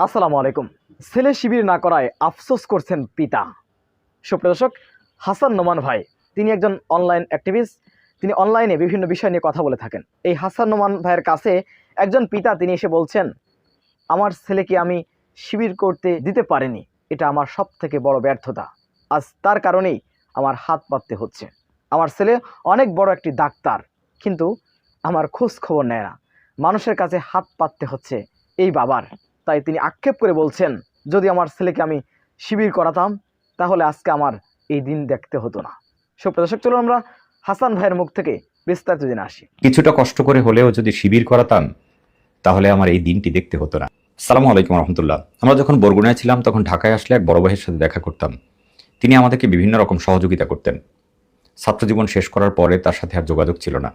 আসসালামু আলাইকুম। ছেলে শিবির না করায় আফসোস করছেন পিতা। সুপ্রদর্শক হাসান নোমান ভাই, তিনি একজন অনলাইন অ্যাক্টিভিস্ট তিনি অনলাইনে বিভিন্ন বিষয় নিয়ে কথা বলে থাকেন। এই হাসান নোমান ভাইয়ের কাছে একজন পিতা, তিনি এসে বলছেন, আমার ছেলেকে আমি শিবির করতে দিতে পারিনি। এটা আমার সব থেকে বড় ব্যর্থতা। আজ তার কারণেই আমার হাত পাততে হচ্ছে। আমার ছেলে অনেক বড় একটি ডাক্তার, কিন্তু আমার খোঁজ খবর নেয় না। মানুষের কাছে হাত পাততে হচ্ছে এই বাবার। তাই তিনি আক্ষেপ করে বলছেন, যদি আমার ছেলেকে আমি শিবির করাতাম, তাহলে আজকে আমার এই দিন দেখতে হতো না। সুপ্রদর্শক চলুন আমরা হাসান ভাইয়ের মুখ থেকে বিস্তারিত জেনে আসি। কিছুটা কষ্ট করে হলেও যদি শিবির করাতাম, তাহলে আমার এই দিনটি দেখতে হতো না। সালামু আলাইকুম রহমতুল্লাহ। আমরা যখন বরগুনায় ছিলাম, তখন ঢাকায় আসলে এক বড় ভাইয়ের সাথে দেখা করতাম। তিনি আমাদেরকে বিভিন্ন রকম সহযোগিতা করতেন। ছাত্রজীবন শেষ করার পরে তার সাথে আর যোগাযোগ ছিল না।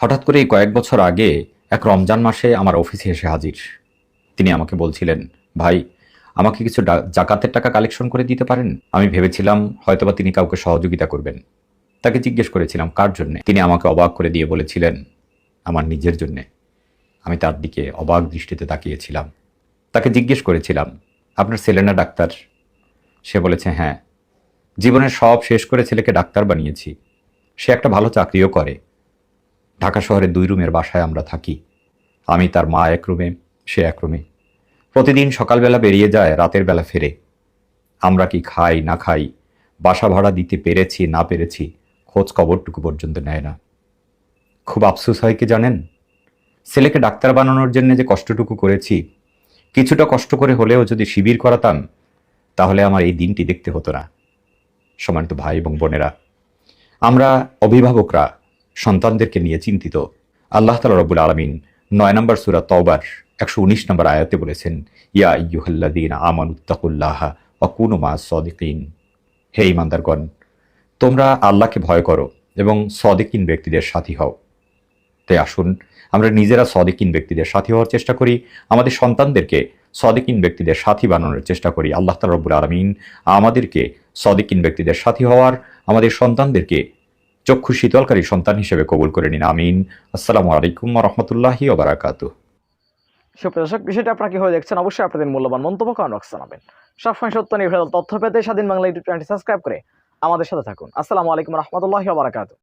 হঠাৎ করে এই কয়েক বছর আগে, এক রমজান মাসে আমার অফিসে এসে হাজির। তিনি আমাকে বলছিলেন, ভাই, আমাকে কিছু জাকাতের টাকা কালেকশন করে দিতে পারেন? আমি ভেবেছিলাম হয়তোবা তিনি কাউকে সহযোগিতা করবেন। তাকে জিজ্ঞেস করেছিলাম, কার জন্য? তিনি আমাকে অবাক করে দিয়ে বলেছিলেন, আমার নিজের জন্যে। আমি তার দিকে অবাক দৃষ্টিতে তাকিয়েছিলাম। তাকে জিজ্ঞেস করেছিলাম, আপনার ছেলে না ডাক্তার? সে বলেছে হ্যাঁ। জীবনের সব শেষ করে ছেলেকে ডাক্তার বানিয়েছি। সে একটা ভালো চাকরিও করে। ঢাকা শহরে দুই রুমের বাসায় আমরা থাকি। আমি তার মা এক রুমে, সে এক রুমে। প্রতিদিন সকালবেলা বেরিয়ে যায়, রাতের বেলা ফেরে। আমরা কি খাই, না খাই, বাসা ভাড়া দিতে পেরেছি, না পেরেছি, খোঁজ খবরটুকু পর্যন্ত নেয় না। খুব আফসোস হয় কি জানেন? ছেলেকে ডাক্তার বানানোর জন্য যে কষ্টটুকু করেছি, কিছুটা কষ্ট করে হলেও যদি শিবির করাতাম, তাহলে আমার এই দিনটি দেখতে হতো না। সম্মানিত ভাই এবং বোনেরা, আমরা অভিভাবকরা সন্তানদেরকে নিয়ে চিন্তিত। আল্লাহ তালা রবুল আলমিন নয় নম্বর সুরা তওবার একশো উনিশ নম্বর আয়াতে বলেছেন, ইয়া ইয়ুহাল্লাদিন আমানুত্তাকুল্লাহ অকুন মা সদিকিন। হে ইমানদারগণ তোমরা আল্লাহকে ভয় করো এবং সদিকিন ব্যক্তিদের সাথী হও। তাই আসুন, আমরা নিজেরা সদিকিন ব্যক্তিদের সাথী হওয়ার চেষ্টা করি, আমাদের সন্তানদেরকে সদিকিন ব্যক্তিদের সাথী বানানোর চেষ্টা করি। আল্লাহ তালা রব্বুল আলমিন আমাদেরকে সদিকিন ব্যক্তিদের সাথী হওয়ার, আমাদের সন্তানদেরকে চক্ষু শীতলকারী সন্তান হিসেবে কবুল করে নিন। আমিন। আসসালামু আলাইকুম রহমতুল্লাহি ওবরাকাতু সুপ্রিয় দর্শক, বিষয়টা আপনারা কীভাবে দেখছেন অবশ্যই আপনাদের মূল্যবান মন্তব্য কারণ জানাবেন। সবসময় সত্য, নির্ভেজাল তথ্য পেতে স্বাধীন বাংলা ইউটিউব চ্যানেলটি সাবস্ক্রাইব করে আমাদের সাথে থাকুন। আসসালামু আলাইকুম রহমতুল্লাহ বারাকাতু